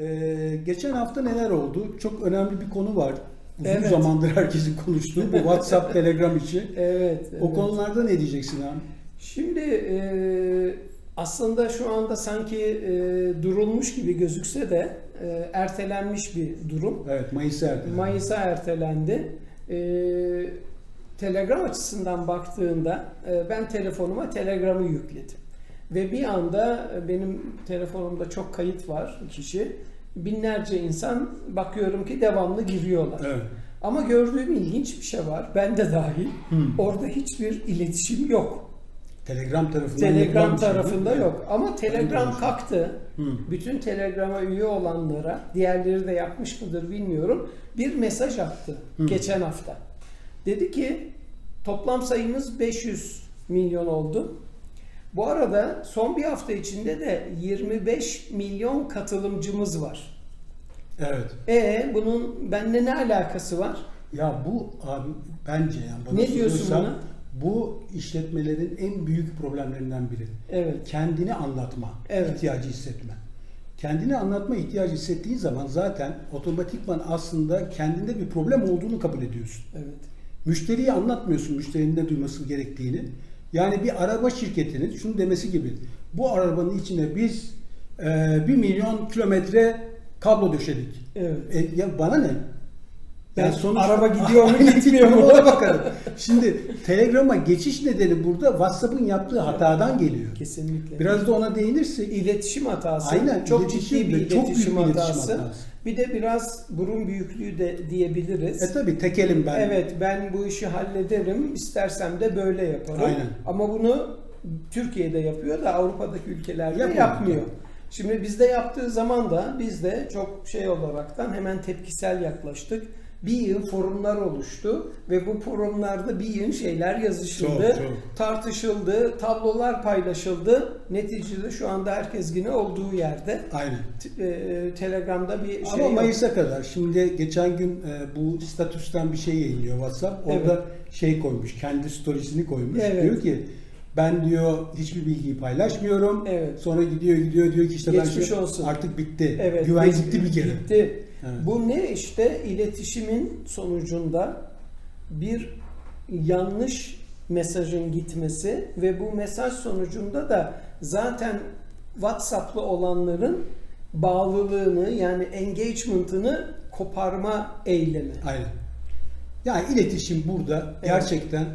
Ee, geçen hafta neler oldu? Çok önemli bir konu var. Uzun Evet. zamandır herkesin konuştuğu bu WhatsApp, Telegram işi. Evet. O evet. konularda ne diyeceksin abi? Şimdi e, aslında şu anda sanki e, durulmuş gibi gözükse de e, ertelenmiş bir durum. Evet, Mayıs erdi. Mayıs'a ertelendi. E, Telegram açısından baktığında e, ben telefonuma Telegram'ı yükledim. Ve bir anda benim telefonumda çok kayıt var kişi. Binlerce insan bakıyorum ki devamlı giriyorlar. Evet. Ama gördüğüm ilginç bir şey var. Ben de dahil. Hmm. Orada hiçbir iletişim yok. Telegram tarafından Telegram şey tarafında yok. Ama Telegram kalktı. Hmm. Bütün Telegram'a üye olanlara, diğerleri de yapmış mıdır bilmiyorum, bir mesaj attı Hı. geçen hafta. Dedi ki toplam sayımız 500 milyon oldu. Bu arada son bir hafta içinde de 25 milyon katılımcımız var. Evet. E bunun benimle ne alakası var? Ya bu abi bence yani bana Ne diyorsun buna? Bu işletmelerin en büyük problemlerinden biri. Evet. Kendini anlatma Evet. ihtiyacı hissetme. Kendini anlatma ihtiyacı hissettiğin zaman zaten otomatikman aslında kendinde bir problem olduğunu kabul ediyorsun. Evet. Müşteriye anlatmıyorsun müşterinin ne duyması gerektiğini. Yani bir araba şirketinin şunu demesi gibi. Bu arabanın içine biz e, bir milyon kilometre kablo döşedik. Evet. E, ya bana ne? Ben araba gidiyor mu, gitmiyor mu? Ona bakarım. Şimdi Telegram'a geçiş nedeni burada WhatsApp'ın yaptığı hatadan geliyor. Kesinlikle. Biraz da ona değinirsek İletişim hatası. Aynen, Çok ciddi bir çok iletişim, büyük bir iletişim hatası. Bir de biraz burun büyüklüğü de diyebiliriz. e tabi tekelim ben. Evet ben bu işi hallederim. istersem de böyle yaparım. Aynen. Ama bunu Türkiye'de yapıyor da Avrupa'daki ülkelerde Yapmıyor. yapmıyor. Şimdi bizde yaptığı zaman da biz de çok şey olaraktan hemen tepkisel yaklaştık. Bir yığın forumlar oluştu ve bu forumlarda bir yığın şeyler yazışıldı, Çok, çok. tartışıldı, tablolar paylaşıldı. Neticede şu anda herkes yine olduğu yerde. Aynen. E, Telegram'da bir şey Ama yok. Mayıs'a kadar. Şimdi geçen gün e, bu statüsten bir şey yayınlıyor WhatsApp. Orada şey koymuş. Kendi storiesini koymuş. Evet. Diyor ki ben diyor hiçbir bilgiyi paylaşmıyorum. Evet. Sonra gidiyor gidiyor diyor ki işte ben Geçmiş şu- olsun. artık bitti. Evet, Güven gitti bir kere. Gitti. Evet. Bu ne işte iletişimin sonucunda bir yanlış mesajın gitmesi ve bu mesaj sonucunda da zaten WhatsApp'lı olanların bağlılığını yani engagement'ını koparma eylemi. Aynen. Yani iletişim burada gerçekten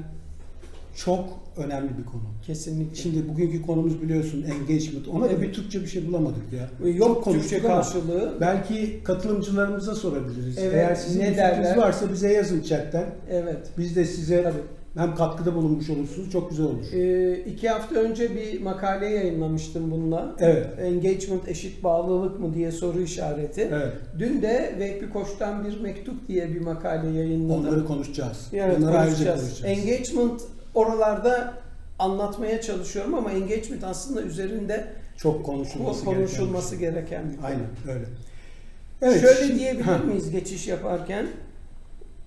çok önemli bir konu. Kesinlikle. Şimdi bugünkü konumuz biliyorsun engagement. Ona da Evet. bir Türkçe bir şey bulamadık ya. Yok Türkçe karşılığı. Belki katılımcılarımıza sorabiliriz. Evet, Eğer sizin ne derler? varsa bize yazın chatten. Evet. Biz de size Tabii. hem katkıda bulunmuş olursunuz. Çok güzel olur. Ee, iki hafta önce bir makale yayınlamıştım bununla. Evet. Engagement eşit bağlılık mı diye soru işareti. Evet. Dün de Vehbi Koç'tan bir mektup diye bir makale yayınladım. Onları konuşacağız. evet, Onları ayrıca konuşacağız. konuşacağız. Engagement oralarda anlatmaya çalışıyorum ama engagement aslında üzerinde çok konuşulması, konuşulması gereken gereken bir konu. şey. Aynen öyle. Şöyle şimdi- diyebilir Ha, miyiz geçiş yaparken?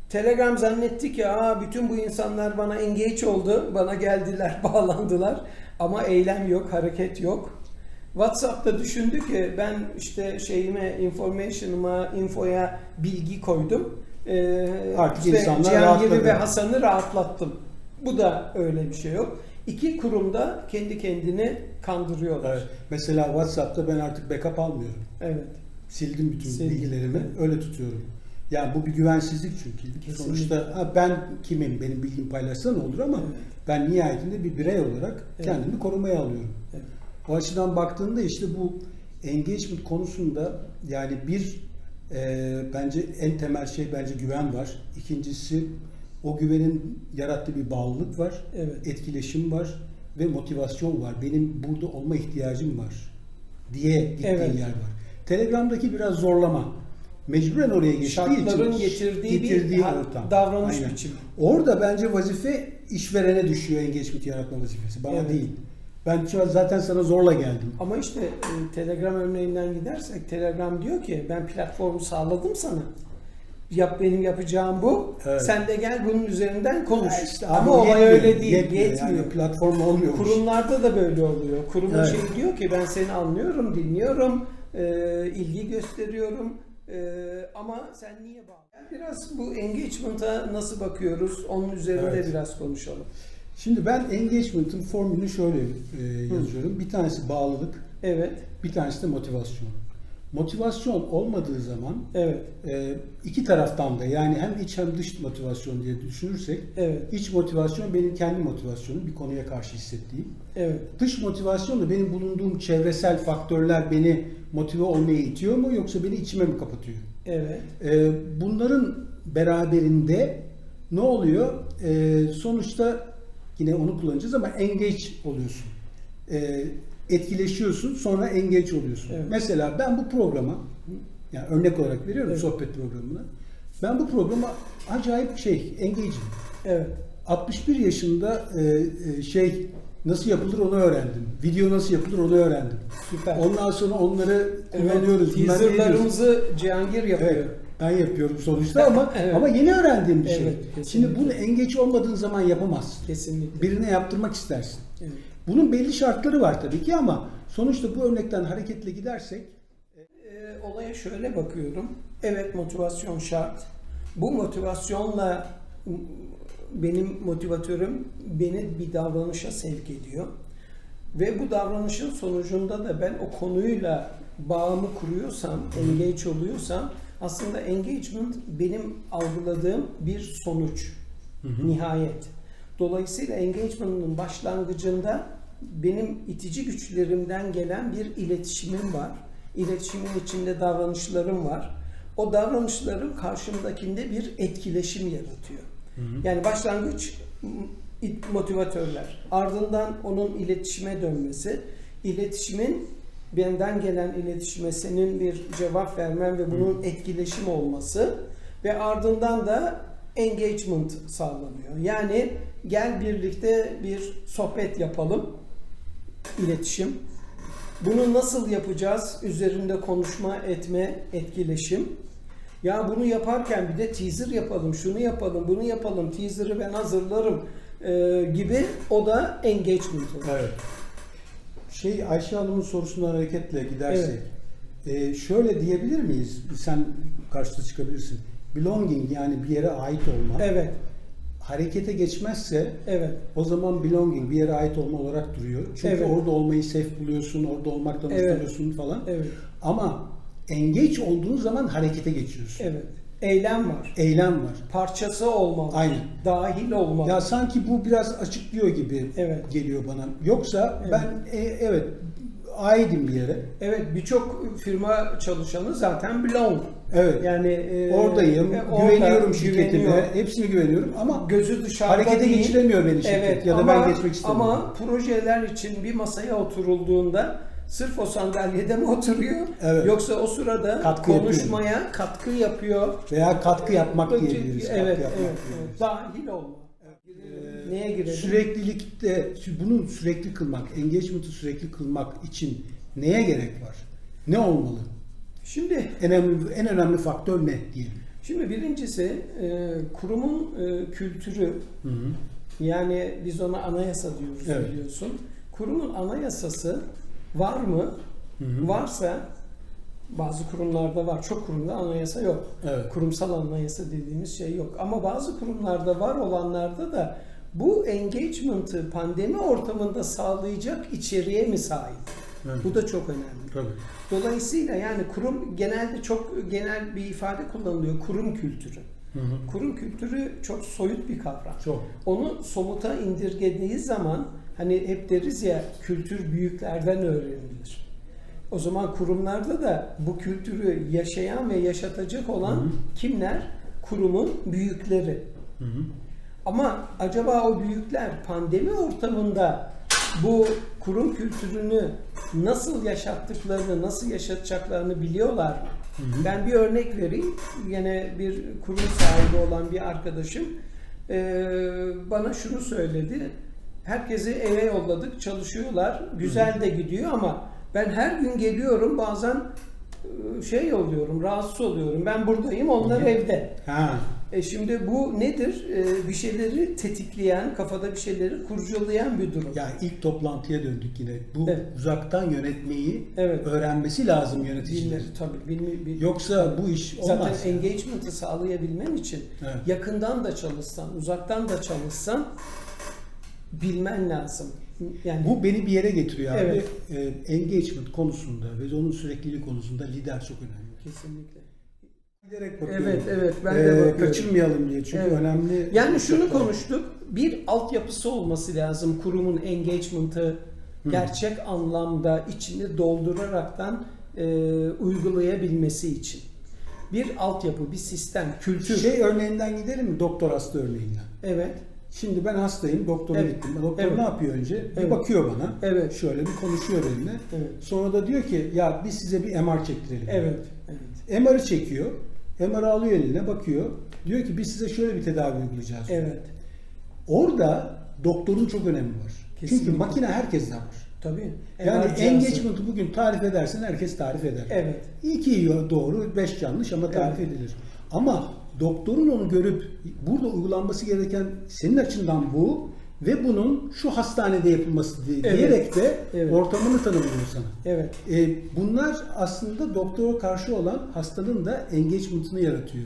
Telegram zannetti ki Aa, bütün bu insanlar bana engage oldu, bana geldiler, bağlandılar ama eylem yok, hareket yok. WhatsApp'ta düşündü ki ben işte şeyime, information'ıma, infoya bilgi koydum. Ee, Artık işte insanlar Cihangir'i ve Hasan'ı rahatlattım. Bu da öyle bir şey yok. İki kurumda kendi kendini kandırıyorlar. Evet. Mesela WhatsApp'ta ben artık backup almıyorum. evet. Sildim bütün Sildim. bilgilerimi. Evet. Öyle tutuyorum. Yani bu bir güvensizlik çünkü. Kesinlikle. Sonuçta ha, ben kimim, benim bilgim paylaşsa ne olur ama Evet. ben nihayetinde bir birey olarak Evet. kendimi korumaya alıyorum. Evet. O açıdan baktığında işte bu engagement konusunda yani bir e, bence en temel şey bence güven var. İkincisi o güvenin yarattığı bir bağlılık var. Evet. Etkileşim var ve motivasyon var. Benim burada olma ihtiyacım var diye gittiğin Evet. yer var. Telegram'daki biraz zorlama. Mecburen oraya geçtiği Şartların için getirdiği, getirdiği bir ortam. davranış Aynen. biçimi. Orada bence vazife işverene düşüyor engagement yaratma vazifesi. Bana Evet. değil. Ben zaten sana zorla geldim. Ama işte e, Telegram örneğinden gidersek Telegram diyor ki ben platformu sağladım sana. Yap benim yapacağım bu. Evet. Sen de gel bunun üzerinden konuş. Ya işte Ama abi olay öyle değil. yetmiyor. Yetmiyor. Yani platform olmuyormuş. Kurumlarda da böyle oluyor. Kurumun Evet. şey diyor ki ben seni anlıyorum, dinliyorum. e, ilgi gösteriyorum. E, ama sen niye bağlı? Biraz bu engagement'a nasıl bakıyoruz? Onun üzerinde Evet. biraz konuşalım. Şimdi ben engagement'ın formülünü şöyle e, yazıyorum. Bir tanesi bağlılık, Evet, bir tanesi de motivasyon. Motivasyon olmadığı zaman evet, e, iki taraftan da yani hem iç hem dış motivasyon diye düşünürsek evet, iç motivasyon benim kendi motivasyonum bir konuya karşı hissettiğim. evet, Dış motivasyon da benim bulunduğum çevresel faktörler beni motive olmaya itiyor mu yoksa beni içime mi kapatıyor? evet, Ee, bunların beraberinde ne oluyor? Ee, sonuçta yine onu kullanacağız ama engage oluyorsun. Ee, etkileşiyorsun sonra engage oluyorsun. Evet. Mesela ben bu programa yani örnek olarak veriyorum Evet. sohbet programına. Ben bu programa acayip şey engage'im. evet. 61 yaşında e, e, şey nasıl yapılır onu öğrendim. Video nasıl yapılır onu öğrendim. Süper. Ondan sonra onları Evet, kullanıyoruz. Diyorsun? teaserlarımızı Cihangir yapıyor. Evet, ben yapıyorum sonuçta ama Evet. ama yeni öğrendiğim bir şey. Evet, kesinlikle. Şimdi bunu engeç olmadığın zaman yapamazsın. Kesinlikle. Birine yaptırmak istersin. Evet. Bunun belli şartları var tabii ki ama sonuçta bu örnekten hareketle gidersek Ee, olaya şöyle bakıyorum. Evet motivasyon şart. Bu motivasyonla benim motivatörüm beni bir davranışa sevk ediyor. Ve bu davranışın sonucunda da ben o konuyla bağımı kuruyorsam, engage oluyorsam aslında engagement benim algıladığım bir sonuç, nihayet. Dolayısıyla engagement'ın başlangıcında benim itici güçlerimden gelen bir iletişimim var. İletişimin içinde davranışlarım var. O davranışlarım karşımdakinde bir etkileşim yaratıyor. Yani başlangıç m, it- motivatörler. Ardından onun iletişime dönmesi. İletişimin benden gelen iletişime senin bir cevap vermen ve bunun etkileşim olması ve ardından da engagement sağlanıyor. Yani gel birlikte bir sohbet yapalım. İletişim. Bunu nasıl yapacağız? Üzerinde konuşma, etme, etkileşim. Ya bunu yaparken bir de teaser yapalım, şunu yapalım, bunu yapalım, teaser'ı ben hazırlarım e, gibi o da engagement oluyor. Evet. Şey Ayşe Hanım'ın sorusundan hareketle gidersek e, şöyle diyebilir miyiz? Sen karşıda çıkabilirsin. Belonging yani bir yere ait olma. Evet, Harekete geçmezse evet, o zaman belonging bir yere ait olma olarak duruyor. Çünkü Evet. orada olmayı safe buluyorsun, orada olmaktan Evet. hoşlanıyorsun falan. evet, Ama engage olduğun zaman harekete geçiyorsun. evet. Eylem var. Eylem var. Parçası olmalı. Aynen. Dahil olmalı. Ya sanki bu biraz açıklıyor gibi Evet. geliyor bana. Yoksa Evet. ben e, evet aidim bir yere. Evet birçok firma çalışanı zaten belong. Evet. Yani e, Oradayım, e, orada güveniyorum şirketime, güveniyor. hepsine güveniyorum ama gözü dışarıda harekete değil. geçiremiyor beni şirket Evet, ya da ama, ben geçmek istemiyorum. Ama projeler için bir masaya oturulduğunda sırf o sandalyede mi oturuyor? Evet. Yoksa o sırada Katkı yapıyor. konuşmaya katkı yapıyor. Veya katkı yapmak diyebiliriz. Evet, katkı yapmak evet. Dahil olma. Ee, Neye girelim? Süreklilikte, bunu sürekli kılmak, engagement'ı sürekli kılmak için neye gerek var? Ne olmalı? Şimdi En önemli, en önemli faktör ne diyelim? şimdi birincisi e, kurumun e, kültürü Hı hı. Yani biz ona anayasa diyoruz Evet. biliyorsun. Kurumun anayasası var mı? Hı hı. Varsa bazı kurumlarda var. Çok kurumda anayasa yok. Evet. Kurumsal anayasa dediğimiz şey yok. Ama bazı kurumlarda var olanlarda da bu engagement'ı pandemi ortamında sağlayacak içeriğe mi sahip? Evet. Bu da çok önemli. Tabii. Dolayısıyla yani kurum genelde çok genel bir ifade kullanılıyor. Kurum kültürü. Hı hı. Kurum kültürü çok soyut bir kavram. Çok. Onu somuta indirgediği zaman hani hep deriz ya kültür büyüklerden öğrenilir. O zaman kurumlarda da bu kültürü yaşayan ve yaşatacak olan Hı hı. kimler? Kurumun büyükleri. Hı hı. Ama acaba o büyükler pandemi ortamında bu kurum kültürünü nasıl yaşattıklarını, nasıl yaşatacaklarını biliyorlar mı? hı. Ben bir örnek vereyim. Yine bir kurum sahibi olan bir arkadaşım bana şunu söyledi. Herkesi eve yolladık, çalışıyorlar. Güzel de gidiyor ama ben her gün geliyorum bazen şey oluyorum, rahatsız oluyorum. Ben buradayım, onlar Hı evde. Ha. E şimdi bu nedir? E, bir şeyleri tetikleyen, kafada bir şeyleri kurcalayan bir durum. Yani ilk toplantıya döndük yine. Bu Evet. uzaktan yönetmeyi Evet. öğrenmesi lazım yöneticilerin. Tabii. Bilmi, bil- Yoksa bu iş olmaz. Zaten engagement'ı sağlayabilmen için Evet. yakından da çalışsan, uzaktan da çalışsan bilmen lazım. Yani Bu beni bir yere getiriyor abi. Evet. Ee, engagement konusunda ve onun sürekliliği konusunda lider çok önemli. kesinlikle. Giderek bakıyorum. Evet, evet, ben de Ee, bakıyorum. Kaçırmayalım diye çünkü Evet. önemli. Yani şunu konuştuk. Bir altyapısı olması lazım kurumun engagement'ı gerçek anlamda içini dolduraraktan e, uygulayabilmesi için. Bir altyapı, bir sistem, kültür. Şey örneğinden gidelim mi? Doktor hasta örneğinden. Evet. Şimdi ben hastayım, doktora Evet. gittim. Doktor Evet. ne yapıyor önce? Bir Evet. bakıyor bana. Evet. Şöyle bir konuşuyor benimle. Evet. Sonra da diyor ki ya biz size bir MR çektirelim. Evet. Evet. MR'ı çekiyor. MR'ı alıyor eline bakıyor. Diyor ki biz size şöyle bir tedavi uygulayacağız. Evet. Orada doktorun çok önemi var. Kesinlikle. Çünkü makine herkeste var. Tabii. Yani engagement'ı bugün tarif edersen herkes tarif eder. Evet. İki doğru, beş yanlış ama tarif Evet. edilir. Ama doktorun onu görüp burada uygulanması gereken senin açından bu ve bunun şu hastanede yapılması diye- Evet. diyerek de Evet. ortamını tanımlıyor sana. Evet. E, bunlar aslında doktora karşı olan hastanın da engagement'ını yaratıyor.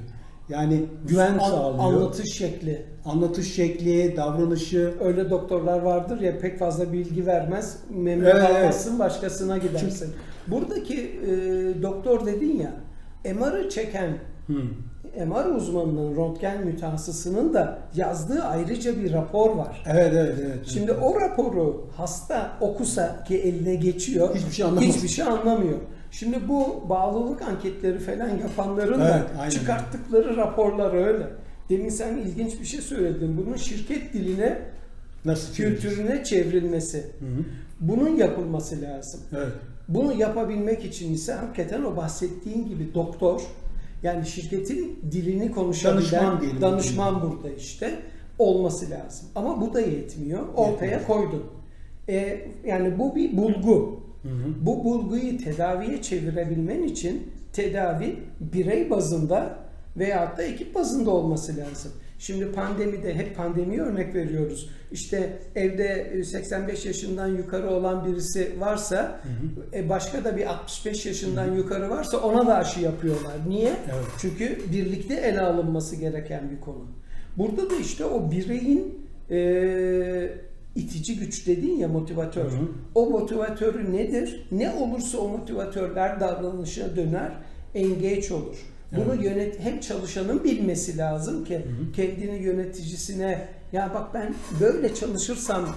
Yani güven An- sağlıyor. Anlatış şekli. Anlatış şekli, davranışı. Öyle doktorlar vardır ya pek fazla bilgi vermez, memnun Evet, kalmazsın, başkasına gidersin. Buradaki e, doktor dedin ya, MR'ı çeken Hı. MR uzmanının, röntgen mütehassısının da yazdığı ayrıca bir rapor var. Evet evet evet. Şimdi o raporu hasta okusa ki eline geçiyor, Hiçbir şey anlamaz. hiçbir şey anlamıyor. Şimdi bu bağlılık anketleri falan yapanların Evet, da aynen. çıkarttıkları raporlar öyle. Demin sen ilginç bir şey söyledin. Bunun şirket diline, nasıl kültürüne çevrilmesi. Hı hı. Bunun yapılması lazım. Evet. Bunu yapabilmek için ise hakikaten o bahsettiğin gibi doktor, yani şirketin dilini konuşabilen Danışman diyelim. danışman burada işte olması lazım. Ama bu da yetmiyor. Ortaya Yetmiyor. koydun. E, yani bu bir bulgu. Hı hı. Bu bulguyu tedaviye çevirebilmen için tedavi birey bazında veyahut da ekip bazında olması lazım. Şimdi pandemide hep pandemiye örnek veriyoruz. İşte evde 85 yaşından yukarı olan birisi varsa e, başka da bir 65 yaşından yukarı varsa ona da aşı yapıyorlar. Niye? Evet. Çünkü birlikte ele alınması gereken bir konu. Burada da işte o bireyin e, itici güç dedin ya motivatör. Hı hı. O motivatörü nedir? Ne olursa o motivatörler davranışa döner, engage olur. Bunu Evet. yönet hem çalışanın bilmesi lazım ki kendini yöneticisine ya bak ben böyle çalışırsam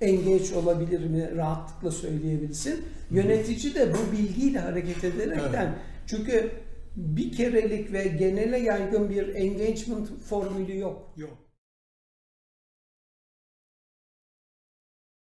e, engage olabilir mi rahatlıkla söyleyebilsin. Yönetici de bu bilgiyle hareket ederekten Evet. çünkü bir kerelik ve genele yaygın bir engagement formülü yok. Yok.